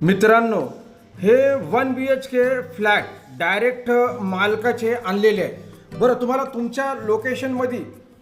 मित्रांनो हे one B H K flat direct मालकाचे आणलेले आहे. बरं तुम्हाला तुमच्या लोकेशनमध्ये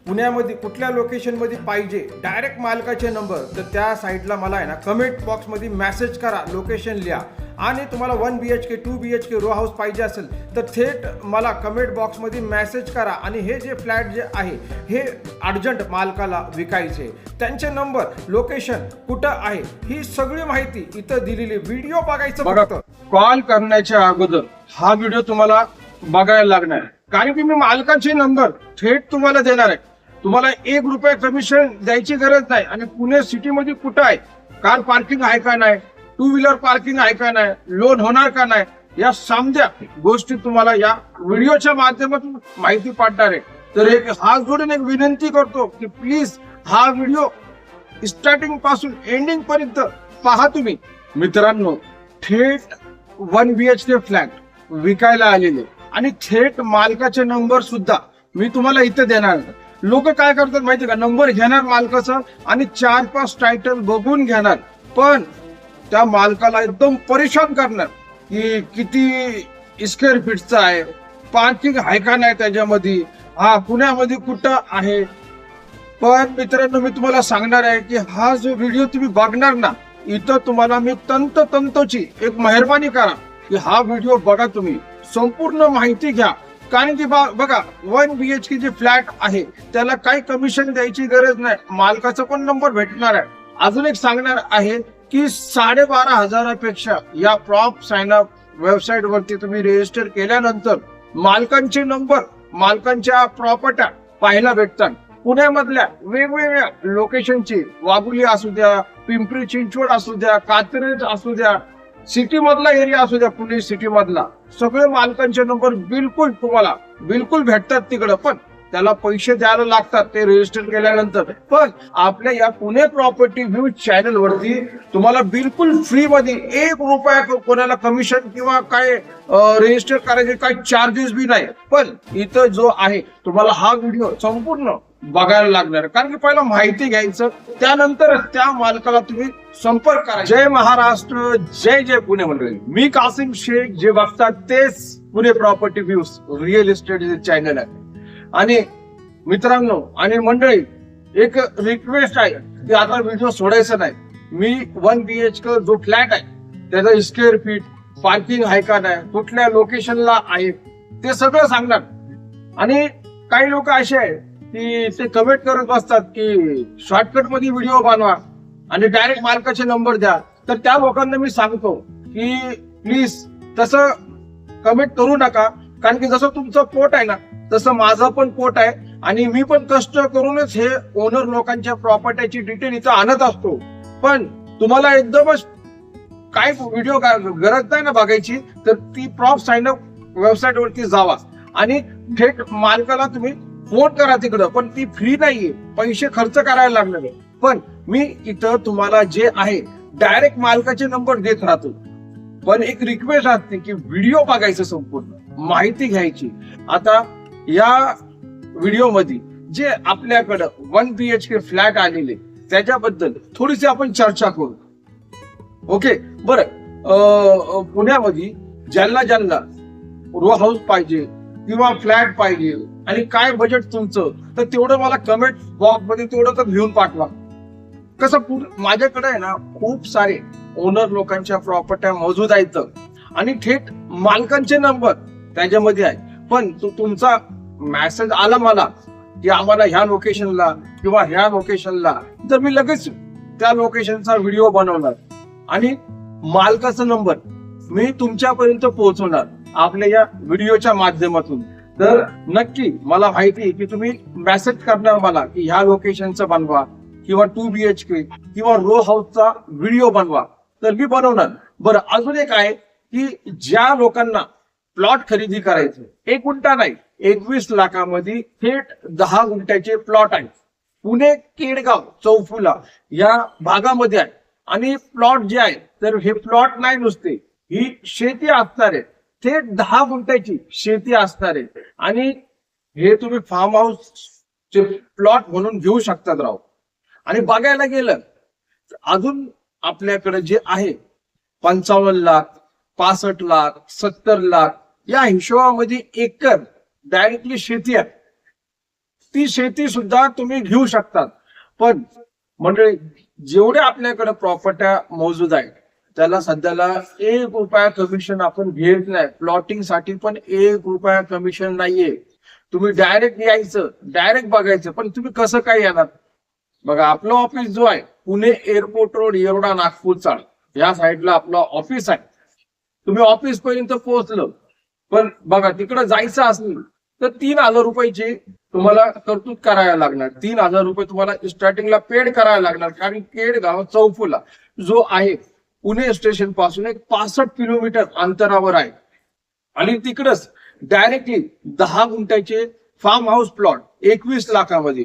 पुण्यामध्ये कुठल्या लोकेशनमध्ये पाहिजे? डायरेक्ट मालकाचे नंबर तर त्या साईडला मला आहे ना कमेंट बॉक्समध्ये मेसेज करा लोकेशन लिहा. आणि तुम्हाला one B H K two B H K row house पाहिजे असेल तर थेट मला कमेंट बॉक्समध्ये मेसेज करा. आणि हे जे फ्लॅट जे आहे हे अर्जंट मालकाला विकायचे. त्यांचे नंबर लोकेशन कुठं आहे ही सगळी माहिती इथं दिलेली व्हिडिओ बघायचं बघा फक्त. कॉल करण्याच्या अगोदर हा व्हिडिओ तुम्हाला बघायला लागणार. कारण की मी मालकाचे नंबर थेट तुम्हाला देणार आहे. तुम्हाला एक रुपये कमिशन द्यायची गरज नाही. आणि पुणे सिटीमध्ये कुठं आहे? कार पार्किंग आहे का नाही? टू व्हीलर पार्किंग आहे का नाही? लोन होणार का नाही? या समध्या गोष्टी तुम्हाला या व्हिडिओच्या माध्यमातून माहिती पाडणार आहे. तर एक हात जोडून एक विनंती करतो की प्लीज हा व्हिडिओ स्टार्टिंगपासून एंडिंग पर्यंत पहा तुम्ही. मित्रांनो थेट one B H K flat विकायला आलेले. आणि थेट मालकाचे नंबर सुद्धा मी तुम्हाला इथे देणार लोक काय करतात माहिती का? नंबर घेणार मालकाचा आणि चार पाच टायटल बघून घेणार. पण त्या मालकाला एकदम परेशान करणार की किती स्क्वेअर फीटचा आहे पार्किंग आहे का नाही त्याच्यामध्ये हा पुण्यामध्ये कुठं आहे? पण मित्रांनो मी तुम्हाला सांगणार आहे की हा जो व्हिडिओ तुम्ही बघणार ना इथं तुम्हाला मी तंत तंतोची एक मेहरबानी करा की हा व्हिडिओ बघा तुम्ही. संपूर्ण माहिती घ्या. कारण की बघा वन बी एच के जे फ्लॅट आहे त्याला काही कमिशन द्यायची गरज नाही. मालकाचा पण नंबर भेटणार आहे. अजून एक सांगणार आहे की साडेबारा हजारापेक्षा या प्रॉप साइन अप वेबसाईट वरती तुम्ही रजिस्टर केल्यानंतर मालकांचे नंबर मालकांच्या प्रॉपर्ट्या पाहायला भेटतात. पुण्यामधल्या वेगवेगळ्या लोकेशनची वाघुली असू द्या पिंपरी चिंचवड असू द्या कात्रज असू द्या सिटी मधला एरिया असू द्या पुणे सिटी मधला सगळे मालकांचे नंबर बिलकुल तुम्हाला बिलकुल भेटतात तिकडं. पण त्याला पैसे द्यायला लागतात ते रजिस्टर केल्यानंतर. पण आपल्या या पुणे प्रॉपर्टी व्ह्यू चॅनल वरती तुम्हाला बिलकुल फ्री मध्ये एक रुपया कोणाला कमिशन किंवा काय रजिस्टर करायचे काही चार्जेस बी नाही. पण इथं जो आहे तुम्हाला हा व्हिडिओ संपूर्ण बघायला लागणार. कारण की पहिला माहिती घ्यायचं त्यानंतर त्या मालकाला तुम्ही संपर्क करा जय महाराष्ट्र जय जय पुणे मंडळी. मी कासिम शेख जे बघतात तेच Pune property views real estate channel आहे. आणि मित्रांनो आणि मंडळी एक रिक्वेस्ट आहे की आता व्हिडिओ सोडायचा नाही. मी वन बी एच के जो फ्लॅट आहे त्याचा स्क्वेअर फीट पार्किंग आहे का नाही कुठल्या लोकेशनला आहे ते सगळं सांगणार. आणि काही लोक असे आहेत की ते कमेंट करत बसतात की शॉर्टकटमध्ये व्हिडिओ बनवा आणि डायरेक्ट मालकाचे नंबर द्या. तर त्या लोकांना मी सांगतो की प्लीज तसं कमेंट करू नका. कारण की जसं तुमचं पोट आहे ना तसं माझं पण पोट आहे आणि मी पण कष्ट करूनच हे ओनर लोकांच्या प्रॉपर्टीची डिटेल इथं आणत असतो. पण तुम्हाला एकदमच काय व्हिडिओ गरज नाही ना बघायची तर ती प्रॉप साइन अप वेबसाईट वरती जावा. आणि थेट मालकाला तुम्ही फोन करा तिकडं. पण ती फ्री नाहीये. पैसे खर्च करायला लागणार आहे. पण मी इथं तुम्हाला जे आहे डायरेक्ट मालकाचे नंबर देत राहतो. पण एक रिक्वेस्ट असते की व्हिडिओ बघायचं संपूर्ण. माहिती घ्यायची. आता या व्हिडिओमध्ये जे आपल्याकडं one B H K flat आलेले त्याच्याबद्दल थोडीशी आपण चर्चा करू. ओके? बर. पुण्यामध्ये ज्यांना ज्यांना रो हाऊस पाहिजे किंवा फ्लॅट पाहिजे आणि काय बजेट तुमचं? तर तेवढं मला कमेंट बॉक्समध्ये तेवढं तर लिहून पाठवा. कसं माझ्याकडे आहे ना खूप सारे ओनर लोकांच्या प्रॉपर्ट्या मौजूद आहेत आणि थेट मालकांचे नंबर त्याच्यामध्ये आहे. पण तो तुमचा मेसेज आला मला की आम्हाला ह्या लोकेशनला किंवा ह्या लोकेशनला तर मी लगेच त्या लोकेशनचा व्हिडिओ बनवणार. आणि मालकाचा नंबर मी तुमच्यापर्यंत पोहोचवणार आपल्या या व्हिडिओच्या माध्यमातून. तर नक्की मला माहिती आहे की तुम्ही मेसेज करणार मला की ह्या लोकेशनचं बनवा किंवा टू बी एच के किंवा रो हाऊसचा व्हिडिओ बनवा. तर मी बनवणार. बरं अजून एक आहे की ज्या लोकांना प्लॉट खरेदी करायचे एक गुंठा नाही एकवीस लाखामध्ये थेट दहा गुंठ्याचे प्लॉट आहे पुणे केडगाव चौफुला या भागामध्ये आहे. आणि प्लॉट जे आहे तर हे प्लॉट नाही नुसते ही शेती असणार आहे. थेट दहा गुंठ्याची शेती असणार आहे. आणि हे तुम्ही फार्म हाऊस चे प्लॉट म्हणून घेऊ शकतात राव. आणि बघायला गेलं अजून आपल्याकडे जे आहे पंचावन्न लाख पासष्ट लाख सत्तर लाख या हिशोबामध्ये एकर डायरेक्टली शेती आहे. ती शेती सुद्धा तुम्ही घेऊ शकतात. पण मंडळी जेवढे आपल्याकडे प्रॉपर्ट्या मौजूद आहेत त्याला सध्याला एक रुपया कमिशन आपण घेत नाही. प्लॉटिंगसाठी पण एक रुपया कमिशन नाहीये. तुम्ही डायरेक्ट यायचं डायरेक्ट बघायचं पण तुम्ही कसं काय येणार? बघा आपलं ऑफिस जो आहे पुणे एअरपोर्ट रोड येरवडा नागपूर चाळ या साईडला आपलं ऑफिस आहे. तुम्ही ऑफिस पर्यंत पोहोचलं. पण बघा तिकडे जायचं असेल तर तीन हजार रुपयाची तुम्हाला तरतूद करायला लागणार. तीन हजार रुपये तुम्हाला स्टार्टिंगला पेड करायला लागणार. कारण केड गाव चौफुला जो आहे पुणे स्टेशनपासून एक पासष्ट किलोमीटर अंतरावर आहे. आणि तिकडच डायरेक्टली दहा गुंठ्याचे फार्म हाऊस प्लॉट एकवीस लाखामध्ये.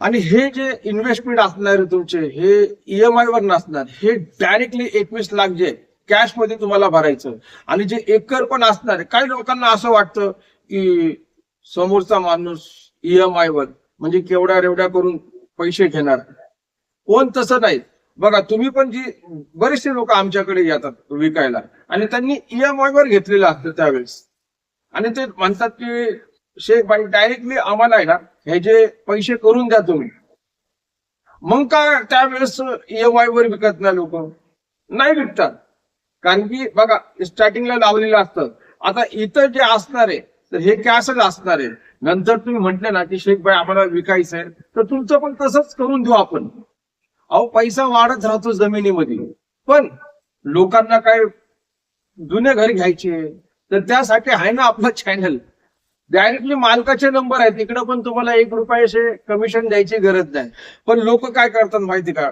आणि हे जे इन्व्हेस्टमेंट असणार तुमचे हे ईएमआय वर नसणार हे डायरेक्टली एकवीस लाख जे कॅशमध्ये तुम्हाला भरायचं. आणि जे एकर पण असणार काही लोकांना असं वाटतं की समोरचा माणूस ईएमआय वर म्हणजे केवढ्या रेवड्या करून पैसे घेणार. कोण तसं नाही. बघा तुम्ही पण जी बरेचसे लोक आमच्याकडे येतात विकायला. आणि त्यांनी ईएमआय वर घेतलेलं असतं त्यावेळेस. आणि ते म्हणतात की शेख भाई डायरेक्टली आम्हाला आहे ना हे जे पैसे करून द्या तुम्ही. मग का त्यावेळेस ईएमआय वर विकत नाही लोक? नाही विकतात. कारण की बघा स्टार्टिंगला लावलेलं असतं. आता इथं जे असणार आहे तर हे कॅशच असणार आहे. नंतर तुम्ही म्हटले ना की शेख भाई आम्हाला विकायचं आहे तर तुमचं पण तसंच करून देऊ आपण. अहो पैसा वाढत राहतो जमिनीमध्ये. पण लोकांना काय जुने घर घ्यायचे तर त्यासाठी आहे ना आपलं चॅनल डायरेक्टली मालकाचे नंबर आहेत. तिकडे पण तुम्हाला एक रुपयाचे कमिशन द्यायची गरज नाही. पण लोक काय करतात माहिती का?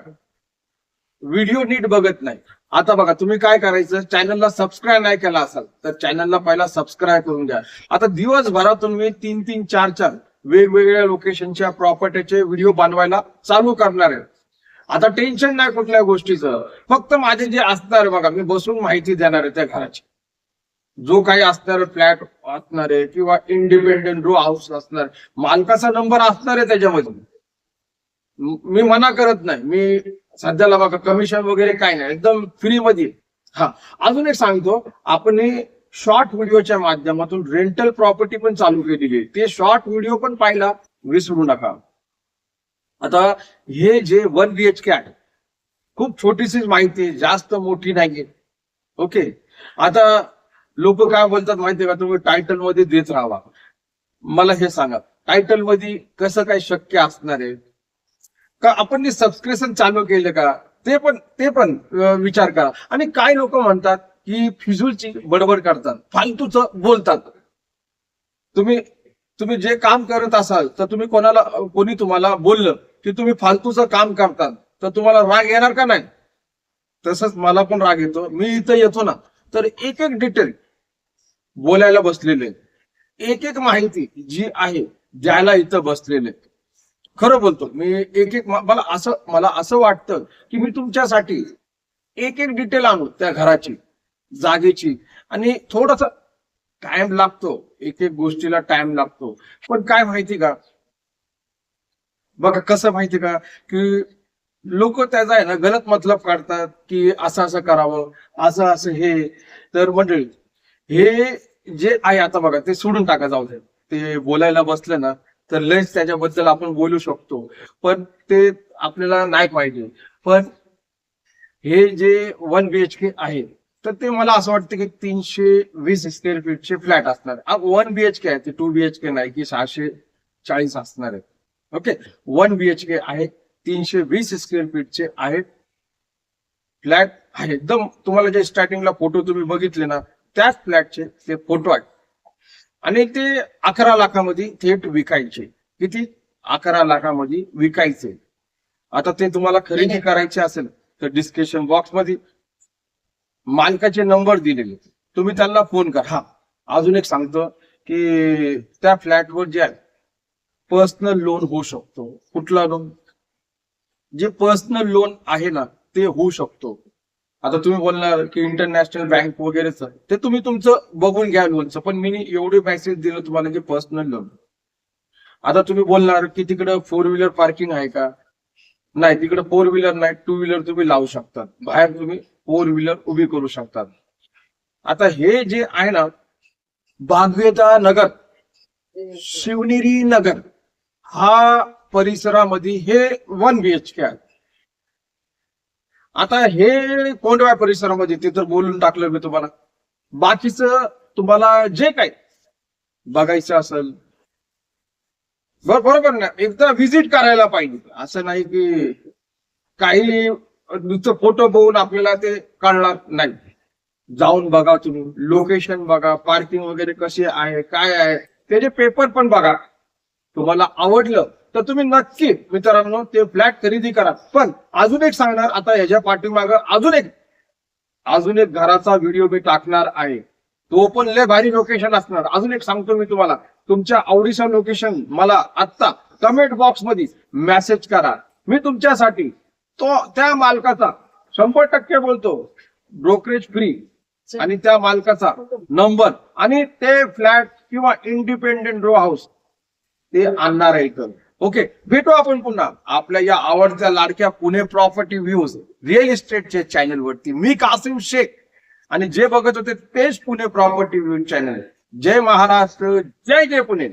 व्हिडिओ नीट बघत नाही. आता बघा तुम्ही काय करायचं? चॅनलला सबस्क्राईब नाही केला असाल तर चॅनलला पहिला सबस्क्राईब करून घ्या. आता दिवसभरातून मी तीन तीन चार चार वेगवेगळ्या लोकेशनच्या प्रॉपर्टीचे व्हिडिओ बनवायला चालू करणार आहे. आता टेन्शन नाही कुठल्या गोष्टीचं. फक्त माझे जे असणार बघा मी बसून माहिती देणार आहे त्या घराची. जो काही असणार फ्लॅट असणार आहे किंवा इंडिपेंडेंट रो हाऊस असणार मालकाचा नंबर असणार आहे त्याच्यामध्ये मी मना करत नाही. मी सध्याला बघा कमिशन वगैरे काही नाही. एकदम फ्री मध्ये हा. अजून एक सांगतो आपण शॉर्ट व्हिडिओच्या माध्यमातून रेंटल प्रॉपर्टी पण चालू केलेली आहे. ते शॉर्ट व्हिडिओ पण पाहिला विसरू नका. आता हे जे वन बी एच आहे खूप छोटीशीच माहिती आहे जास्त मोठी नाहीये. ओके? आता लोक काय बोलतात माहितीये का? तुम्ही टायटलमध्ये देत राहावा. मला हे सांगा टायटलमध्ये कसं काय शक्य असणार आहे? का आपण सबस्क्रिप्शन चालू केलं का? ते पण ते पण विचार करा. आणि काय लोक म्हणतात की फिजूलची बडबड करतात फालतूच बोलतात. तुम्ही तुम्ही जे काम करत असाल तर तुम्ही कोणाला कोणी तुम्हाला बोललं की तुम्ही फालतूचं काम करतात तर तुम्हाला राग येणार का नाही? तसंच मला पण राग येतो. मी इथं येतो ना तर एक एक डिटेल बोलायला बसलेले एक एक माहिती जी आहे द्यायला इथं बसलेले खरं बोलतो मी एक एक मला असं मला असं वाटतं की मी तुमच्यासाठी एक एक डिटेल आणू त्या घराची जागेची. आणि थोडस टाइम लागतो एक एक गोष्टीला टाइम लागतो. पण काय माहिती का? बघा कसं माहिती का? की लोक त्याचा आहे ना गलत मतलब काढतात की असं असं करावं असं असं हे. तर मंडळी हे जे आहे आता बघा ते सोडून टाका जाऊ दे. ते बोलायला बसलं ना तर लयच त्याच्याबद्दल आपण बोलू शकतो. पण ते आपल्याला नाही पाहिजे. पण हे जे वन बी एच के आहे तर ते मला असं वाटतं की तीनशे वीस स्क्वेअर फीटचे फ्लॅट असणार. वन बीएचके आहे ते टू बीएचके नाही की सहाशे चाळीस असणार आहे ओके वन बीएचके आहे तीनशे वीस स्क्वेअर फीटचे आहेत फ्लॅट आहे एकदम तुम्हाला जे स्टार्टिंगला फोटो तुम्ही बघितले ना त्याच फ्लॅटचे ते फोटो आहेत. आणि ते अकरा लाखामध्ये थेट विकायचे. किती? अकरा लाखामध्ये विकायचे. आता ते तुम्हाला खरेदी करायचे असेल तर डिस्क्रिप्शन बॉक्समध्ये मालकाचे नंबर दिलेले तुम्ही त्यांना फोन करा. हा. अजून एक सांगतो की त्या फ्लॅटवर जे आहे पर्सनल लोन होऊ शकतो. कुठला लोन? जे पर्सनल लोन आहे ना ते होऊ शकतो. आता तुम्ही बोलणार की इंटरनॅशनल बँक वगैरेच ते तुम्ही तुमचं बघून घ्या लोनचं. पण मी एवढे मेसेज दिलं तुम्हाला की पर्सनल लोन आता तुम्ही बोलणार की तिकडं फोर व्हीलर पार्किंग आहे का? नाही तिकडे फोर व्हीलर नाही टू व्हीलर तुम्ही लावू शकतात. बाहेर तुम्ही फोर व्हीलर उभी करू शकतात. आता हे जे आहे ना बागवेदा नगर शिवनेरी नगर हा परिसरामध्ये हे वन बी एच के आहे. आता हे कोंडव्या परिसरामध्ये ते तर बोलून टाकलं मी तुम्हाला. बाकीचं तुम्हाला जे काही बघायचं असेल बर- बरोबर ना. एकदा व्हिजिट करायला पाहिजे. असं नाही की काही नुसतं फोटो बघून आपल्याला ते कळणार नाही. जाऊन बघा तुम्ही. लोकेशन बघा. पार्किंग वगैरे कशी आहे? काय आहे? त्याचे पेपर पण बघा. तुम्हाला आवडलं तर तुम्ही नक्की मित्रांनो ते फ्लॅट खरेदी करा. पण अजून एक सांगणार आता याच्या पाठीमागं अजून एक अजून एक घराचा व्हिडिओ मी टाकणार आहे. तो पण लय भारी लोकेशन असणार. अजून एक सांगतो मी तुम्हाला. तुमच्या आवडीचं लोकेशन मला आत्ता कमेंट बॉक्समध्ये मेसेज करा. मी तुमच्यासाठी तो त्या मालकाचा शंभर टक्के बोलतो. ब्रोकरेज फ्री आणि त्या मालकाचा नंबर आणि ते फ्लॅट किंवा इंडिपेंडेंट रो हाऊस ते आणणार आहे इथं. ओके भेटू आपण पुन्हा. आपल्या या आवडत्या लाडक्या पुणे प्रॉपर्टी व्ह्यूज रिअल इस्टेटच्या चॅनल वरती. मी कासिम शेख. आणि जे बघत होते तेच पुणे प्रॉपर्टी व्ह्यू चॅनल जय महाराष्ट्र जय जय पुणे.